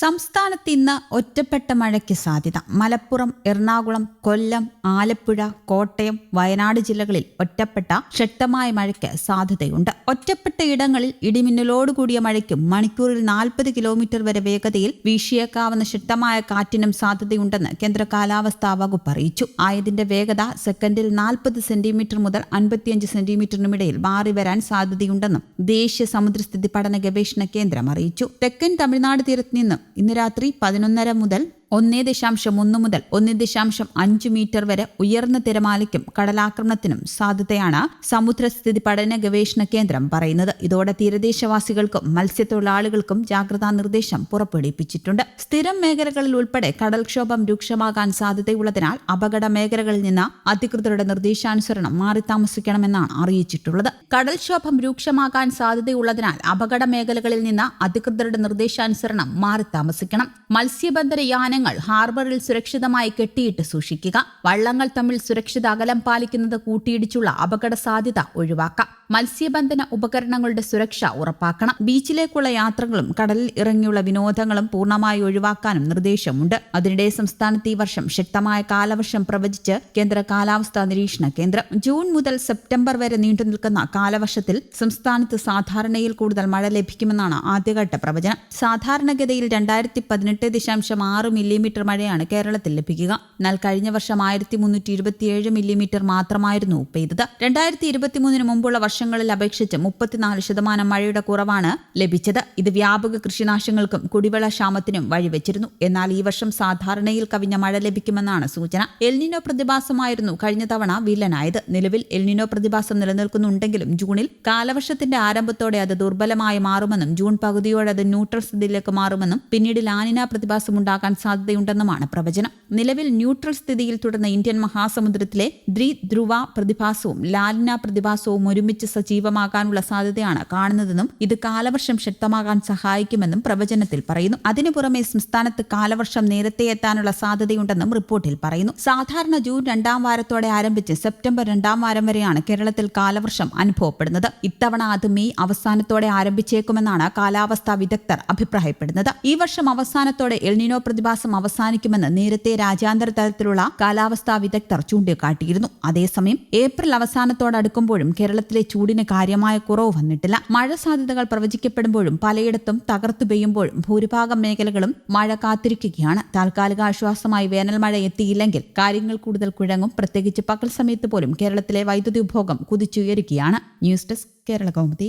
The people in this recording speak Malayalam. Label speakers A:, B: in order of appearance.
A: സംസ്ഥാനത്ത് ഇന്ന് ഒറ്റപ്പെട്ട മഴയ്ക്ക് സാധ്യത മലപ്പുറം എറണാകുളം കൊല്ലം ആലപ്പുഴ കോട്ടയം വയനാട് ജില്ലകളിൽ ഒറ്റപ്പെട്ട ശക്തമായ മഴയ്ക്ക് സാധ്യതയുണ്ട് ഒറ്റപ്പെട്ട ഇടങ്ങളിൽ ഇടിമിന്നലോടുകൂടിയ മഴയ്ക്കും മണിക്കൂറിൽ നാൽപ്പത് കിലോമീറ്റർ വരെ വേഗതയിൽ വീശിയേക്കാവുന്ന ശക്തമായ കാറ്റിനും സാധ്യതയുണ്ടെന്ന് കേന്ദ്ര കാലാവസ്ഥാ വകുപ്പ് അറിയിച്ചു ആയതിന്റെ വേഗത സെക്കൻഡിൽ നാൽപ്പത് സെന്റിമീറ്റർ മുതൽ അൻപത്തിയഞ്ച് സെന്റിമീറ്ററിനുമിടയിൽ മാറി വരാൻ സാധ്യതയുണ്ടെന്നും ദേശീയ സമുദ്രസ്ഥിതി പഠന ഗവേഷണ കേന്ദ്രം അറിയിച്ചു തെക്കൻ തമിഴ്നാട് തീരത്ത് നിന്നും ഇന്ന് രാത്രി പതിനൊന്നര മുതൽ ഒന്നേ ദശാംശം ഒന്ന് മുതൽ ഒന്നേ ദശാംശം അഞ്ച് മീറ്റർ വരെ ഉയർന്ന തിരമാലയ്ക്കും കടലാക്രമണത്തിനും സാധ്യതയാണ് സമുദ്രസ്ഥിതി പഠന ഗവേഷണ കേന്ദ്രം പറയുന്നത് ഇതോടെ തീരദേശവാസികൾക്കും മത്സ്യത്തൊഴിലാളികൾക്കും ജാഗ്രതാ നിർദ്ദേശം പുറപ്പെടുവിപ്പിച്ചിട്ടുണ്ട് സ്ഥിരം മേഖലകളിൽ ഉൾപ്പെടെ കടൽക്ഷോഭം രൂക്ഷമാകാൻ സാധ്യതയുള്ളതിനാൽ അപകട മേഖലകളിൽ നിന്ന് അധികൃതരുടെ നിർദ്ദേശാനുസരണം മാറി താമസിക്കണമെന്നാണ് അറിയിച്ചിട്ടുള്ളത് കടൽക്ഷോഭം രൂക്ഷമാകാൻ സാധ്യതയുള്ളതിനാൽ അപകട മേഖലകളിൽ നിന്ന് അധികൃതരുടെ നിർദ്ദേശാനുസരണം മാറി താമസിക്കണം മത്സ്യബന്ധന വാഹനങ്ങൾ ഹാർബറിൽ സുരക്ഷിതമായി കെട്ടിയിട്ട് സൂക്ഷിക്കുക വള്ളങ്ങൾ തമ്മിൽ സുരക്ഷിത അകലം പാലിക്കുന്നത് കൂട്ടിയിടിച്ചുള്ള അപകട സാധ്യത ഒഴിവാക്കാം മത്സ്യബന്ധന ഉപകരണങ്ങളുടെ സുരക്ഷ ഉറപ്പാക്കണം ബീച്ചിലേക്കുള്ള യാത്രകളും കടലിൽ ഇറങ്ങിയുള്ള വിനോദങ്ങളും പൂർണ്ണമായി ഒഴിവാക്കാനും നിർദ്ദേശമുണ്ട് അതിനിടെ സംസ്ഥാനത്ത് ഈ വർഷം ശക്തമായ കാലവർഷം പ്രവചിച്ച് കേന്ദ്ര കാലാവസ്ഥാ നിരീക്ഷണ കേന്ദ്രം ജൂൺ മുതൽ സെപ്റ്റംബർ വരെ നീണ്ടുനിൽക്കുന്ന കാലവർഷത്തിൽ സംസ്ഥാനത്ത് സാധാരണയിൽ കൂടുതൽ മഴ ലഭിക്കുമെന്നാണ് ആദ്യഘട്ട പ്രവചനം സാധാരണഗതിയിൽ രണ്ടായിരത്തി പതിനെട്ട് ദശാംശം ആറ് മില്ലിമീറ്റർ മഴയാണ് കേരളത്തിൽ ലഭിക്കുക എന്നാൽ കഴിഞ്ഞ വർഷം ആയിരത്തി മുന്നൂറ്റി ഇരുപത്തിയേഴ് മില്ലിമീറ്റർ മാത്രമായിരുന്നു പെയ്തത് രണ്ടായിരത്തി ഇരുപത്തിമൂന്നിന് മുമ്പുള്ള വർഷം വർഷങ്ങളിൽ അപേക്ഷിച്ച് മുപ്പത്തിനാല് ശതമാനം മഴയുടെ കുറവാണ് ലഭിച്ചത് ഇത് വ്യാപക കൃഷിനാശങ്ങൾക്കും കുടിവെള്ള ക്ഷാമത്തിനും വഴിവെച്ചിരുന്നു എന്നാൽ ഈ വർഷം സാധാരണയിൽ കവിഞ്ഞ മഴ ലഭിക്കുമെന്നാണ് സൂചന എൽനിനോ പ്രതിഭാസമായിരുന്നു കഴിഞ്ഞ തവണ വില്ലനായത് നിലവിൽ എൽനിനോ പ്രതിഭാസം നിലനിൽക്കുന്നുണ്ടെങ്കിലും ജൂണിൽ കാലവർഷത്തിന്റെ ആരംഭത്തോടെ അത് ദുർബലമായി മാറുമെന്നും ജൂൺ പകുതിയോടെ അത് ന്യൂട്രൽ സ്ഥിതിയിലേക്ക് മാറുമെന്നും പിന്നീട് ലാനിന പ്രതിഭാസം ഉണ്ടാകാൻ സാധ്യതയുണ്ടെന്നുമാണ് പ്രവചനം നിലവിൽ ന്യൂട്രൽ സ്ഥിതിയിൽ തുടർന്ന ഇന്ത്യൻ മഹാസമുദ്രത്തിലെ ധ്രുവ പ്രതിഭാസവും ലാലിന പ്രതിഭാസവും ഒരുമിച്ച് സജീവമാകാനുള്ള സാധ്യതയാണ് കാണുന്നതെന്നും ഇത് കാലവർഷം ശക്തമാകാൻ സഹായിക്കുമെന്നും പ്രവചനത്തിൽ പറയുന്നു അതിനു പുറമെ സംസ്ഥാനത്ത് കാലവർഷം നേരത്തെ എത്താനുള്ള സാധ്യതയുണ്ടെന്നും റിപ്പോർട്ടിൽ പറയുന്നു സാധാരണ ജൂൺ രണ്ടാം വാരത്തോടെ ആരംഭിച്ച് സെപ്റ്റംബർ രണ്ടാം വാരം വരെയാണ് കേരളത്തിൽ കാലവർഷം അനുഭവപ്പെടുന്നത് ഇത്തവണ അത് മെയ് അവസാനത്തോടെ ആരംഭിച്ചേക്കുമെന്നാണ് കാലാവസ്ഥാ വിദഗ്ധർ അഭിപ്രായപ്പെടുന്നത് ഈ വർഷം അവസാനത്തോടെ എൽനിനോ പ്രതിഭാസം അവസാനിക്കുമെന്ന് നേരത്തെ രാജ്യാന്തര തലത്തിലുള്ള കാലാവസ്ഥാ വിദഗ്ധർ ചൂണ്ടിക്കാട്ടിയിരുന്നു അതേസമയം ഏപ്രിൽ അവസാനത്തോടടുക്കുമ്പോഴും കേരളത്തിലെ ചൂടിന് കാര്യമായ കുറവ് വന്നിട്ടില്ല മഴ സാധ്യതകൾ പ്രവചിക്കപ്പെടുമ്പോഴും പലയിടത്തും തകർത്തു പെയ്യുമ്പോഴും ഭൂരിഭാഗം മേഖലകളും മഴ കാത്തിരിക്കുകയാണ് താൽക്കാലിക ആശ്വാസമായി വേനൽമഴ എത്തിയില്ലെങ്കിൽ കാര്യങ്ങൾ കൂടുതൽ കുഴങ്ങും പ്രത്യേകിച്ച് പകൽ സമയത്ത് പോലും കേരളത്തിലെ വൈദ്യുതി ഉപഭോഗം കുതിച്ചുയരുകയാണ് ന്യൂസ് ഡെസ്ക് കേരള കൗമുദി